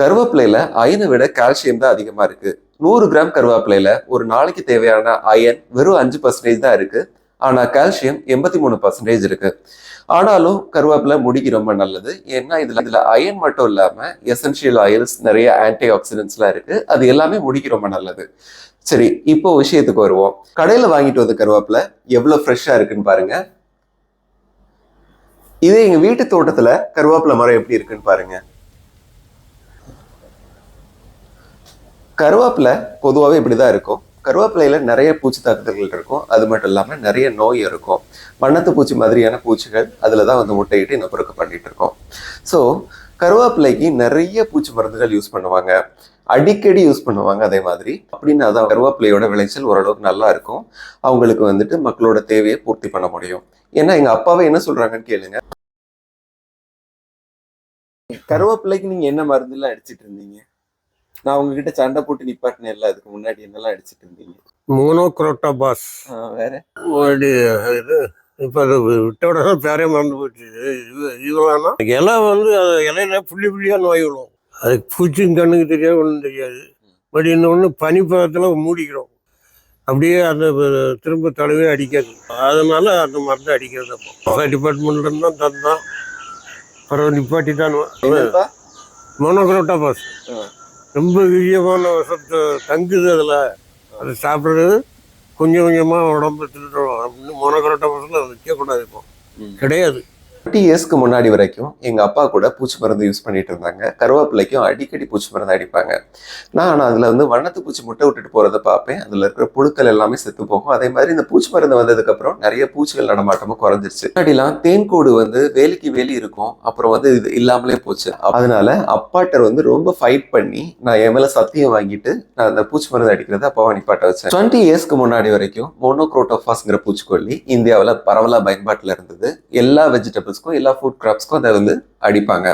கருவேப்பிலையில அயனை விட கால்சியம் தான் அதிகமா இருக்கு. நூறு கிராம் கருவேப்பிலையில ஒரு நாளைக்கு தேவையான அயன் வெறும் அஞ்சு பர்சன்டேஜ் தான் இருக்கு. ஆனா கால்சியம் எண்பத்தி மூணு பர்சன்டேஜ் இருக்கு. ஆனாலும் கருவேப்பிலை முடிக்கு ரொம்ப நல்லது. ஏன்னா இதுல இதுல அயன் மட்டும் இல்லாம எசென்ஷியல் ஆயில்ஸ் நிறைய ஆன்டி ஆக்சிடென்ட்ஸ்லாம் இருக்கு. அது எல்லாமே முடிக்கு ரொம்ப நல்லது. சரி இப்போ விஷயத்துக்கு வருவோம். கடையில வாங்கிட்டு வந்த கருவேப்பிலை எவ்வளவு ஃப்ரெஷ்ஷா இருக்குன்னு பாருங்க. இதே எங்க வீட்டு தோட்டத்துல கருவேப்பிலை மரம் எப்படி இருக்குன்னு பாருங்க. கருவேப்பிலை பொதுவாகவே இப்படி தான் இருக்கும். கருவேப்பிலையில் நிறைய பூச்சி தாக்குதல்கள் இருக்கும். அது மட்டும் இல்லாமல் நிறைய நோய் இருக்கும். வண்ணத்து பூச்சி மாதிரியான பூச்சிகள் அதில் தான் வந்து முட்டையிட்டு இனப்பெருக்க பண்ணிட்டு இருக்கோம். ஸோ கருவேப்பிலைக்கு நிறைய பூச்சி மருந்துகள் யூஸ் பண்ணுவாங்க. அடிக்கடி யூஸ் பண்ணுவாங்க அதே மாதிரி. அப்படின்னு அதான் கருவேப்பிலையோட விளைச்சல் ஓரளவுக்கு நல்லா இருக்கும். அவங்களுக்கு வந்துட்டு மக்களோட தேவையை பூர்த்தி பண்ண முடியும். ஏன்னா எங்கள் அப்பாவே என்ன சொல்கிறாங்கன்னு கேளுங்க. கருவேப்பிலைக்கு நீங்கள் என்ன மருந்துலாம் அடிச்சிட்டு இருந்தீங்க? நான் உங்ககிட்ட சண்டை போட்டு நிப்பாட்டினேன் இல்ல அதுக்கு முன்னாடி என்னெல்லாம் அடிச்சிட்டு இருந்தீங்க? மோனோக்ரோட்டோபாஸ் வேற? இது இப்போ அது விட்ட உடனே பேரே மறந்து போச்சு. இது இதுலாம்னா இலை வந்து அது இலையில புள்ளி புள்ளியாக நோய் விடும் அதுக்கு பூச்சியும் கண்ணுக்கு தெரியாது ஒன்றும் தெரியாது. பட் இன்னொன்று பனிப்பதத்தில் மூடிக்கிறோம். அப்படியே அந்த திரும்ப தடவே அடிக்காது. அதனால அந்த மருந்து அடிக்கிறது அப்போ. டிபார்ட்மெண்ட்ல தான் தந்தான். அப்புறம் நிப்பாட்டி தான்? மோனோக்ரோட்டோபாஸ். ரொம்ப வீரியமான விஷத்தை தங்குது அதில். அது சாப்பிட்றது கொஞ்சம் கொஞ்சமாக உடம்பு திருடுறோம் அப்படின்னு மோனோக்ரோட்டா பசங்க விற்கக்கூடாது இப்போ. கிடையாது. டுவெண்ட்டி இயர்ஸ்க்கு முன்னாடி வரைக்கும் எங்கள் அப்பா கூட பூச்சி மருந்து யூஸ் பண்ணிட்டு இருந்தாங்க. கருவேப்பிலைக்கும் அடிக்கடி பூச்சி மருந்து அடிப்பாங்க. நான் ஆனால் அதில் வந்து வண்ணத்து பூச்சி முட்டை விட்டுட்டு போறதை பார்ப்பேன். அதில் இருக்கிற புழுக்கள் எல்லாமே செத்து போகும். அதே மாதிரி இந்த பூச்சி மருந்து வந்ததுக்கப்புறம் நிறைய பூச்சிகள் நடமாட்டமும் குறைஞ்சிருச்சு. முன்னாடிலாம் தேன்கூடு வந்து வேலிக்கு வேலி இருக்கும். அப்புறம் வந்து இது இல்லாமலே போச்சு. அதனால அப்பாட்டர் வந்து ரொம்ப ஃபைட் பண்ணி நான் என் மேலே சத்தியம் வாங்கிட்டு நான் அந்த பூச்சி மருந்து அடிக்கிறத அப்பாவை நிப்பாட்ட வச்சேன். டுவெண்ட்டி இயர்ஸ்க்கு முன்னாடி வரைக்கும் மோனோக்ரோட்டோஃபாஸ்ங்கிற பூச்சிக்கொல்லி இந்தியாவில் பரவலாக பயன்பாட்டில் இருந்தது. எல்லா வெஜிடபிள்ஸ்க்கும் எல்லா ஃபுட் கிராப்ஸ்க்கும் அதை வந்து அடிப்பாங்க.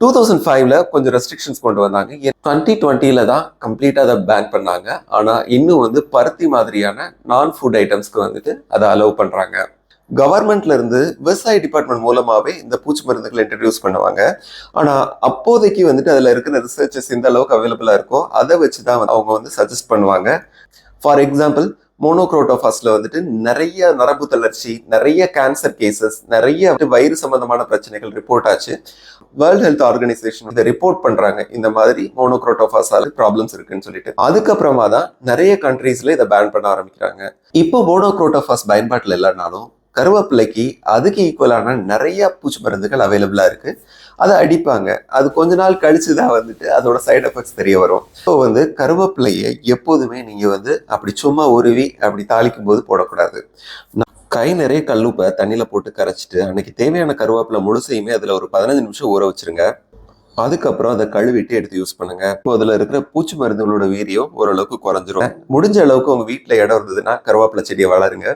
டூ தௌசண்ட் ஃபைவ்ல கொஞ்சம் ரெஸ்ட்ரிக்ஷன்ஸ் கொண்டு வந்தாங்க. டுவெண்ட்டி டுவெண்ட்டியில தான் கம்ப்ளீட்டாக அதை பேன் பண்ணாங்க. ஆனால் இன்னும் வந்து பருத்தி மாதிரியான நான் ஃபுட் ஐட்டம்ஸ்க்கு வந்துட்டு அதை அலோவ் பண்ணுறாங்க கவர்மெண்ட்ல இருந்து விவசாய டிபார்ட்மெண்ட் மூலமாகவே இந்த பூச்சி மருந்துகளை இன்ட்ரடியூஸ் பண்ணுவாங்க. ஆனால் அப்போதைக்கு வந்துட்டு அதில் இருக்கிற ரிசர்ச்சஸ் எந்த அளவுக்கு அவைலபிளாக இருக்கோ அதை வச்சு தான் அவங்க வந்து சஜஸ்ட் பண்ணுவாங்க. ஃபார் எக்ஸாம்பிள் மோனோக்ரோட்டோஃபாஸில் வந்துட்டு நிறைய நரம்பு தளர்ச்சி நிறைய கேன்சர் கேசஸ் நிறைய வயிறு சம்பந்தமான பிரச்சனைகள் ரிப்போர்ட் ஆச்சு. வேர்ல்ட் ஹெல்த் ஆர்கனைசேஷன் இதை ரிப்போர்ட் பண்ணுறாங்க இந்த மாதிரி மோனோக்ரோட்டோஃபாஸால் ப்ராப்ளம்ஸ் இருக்குன்னு சொல்லிட்டு. அதுக்கப்புறமா தான் நிறைய கண்ட்ரீஸில் இதை பேன் பண்ண ஆரம்பிக்கிறாங்க. இப்போ மோனோக்ரோட்டோஃபாஸ் பயன்பாட்டில் இல்லைனாலும் கருவேப்பிலைக்கு அதுக்கு ஈக்குவலான நிறைய பூச்சி மருந்துகள் அவைலபிளாக இருக்குது அதை அடிப்பாங்க. அது கொஞ்ச நாள் கழித்து தான் வந்துட்டு அதோட சைட் எஃபெக்ட்ஸ் தெரிய வரும். ஸோ வந்து கருவேப்பிலையை எப்போதுமே நீங்கள் வந்து அப்படி சும்மா உருவி அப்படி தாளிக்கும் போது போடக்கூடாது. நான் கை நிறைய கல்லுப்பை தண்ணியில் போட்டு கரைச்சிட்டு அன்னைக்கு தேவையான கருவேப்பிலை முழுசையுமே அதில் ஒரு பதினஞ்சு நிமிஷம் ஊற வச்சுருங்க. அதுக்கப்புறம் அதை கழுவிட்டு எடுத்து யூஸ் பண்ணுங்க. இப்போ அதில் இருக்கிற பூச்சி மருந்துகளோட வீரியம் ஓரளவுக்கு குறைஞ்சிரும். முடிஞ்ச அளவுக்கு உங்கள் வீட்டில் இடம் இருந்ததுன்னா கருவேப்பிலை செடியை வளருங்க.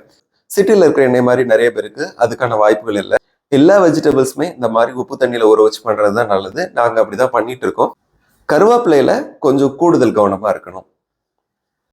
சிட்டியில் இருக்கிற எண்ணெய் மாதிரி நிறைய பேருக்கு அதுக்கான வாய்ப்புகள் இல்லை. எல்லா வெஜிடபிள்ஸுமே இந்த மாதிரி உப்பு தண்ணியில் ஊற வச்சு பண்ணுறது தான் நல்லது. நாங்கள் அப்படி தான் பண்ணிகிட்டு இருக்கோம். கருவேப்பிலையில் கொஞ்சம் கூடுதல் கவனமாக இருக்கணும்.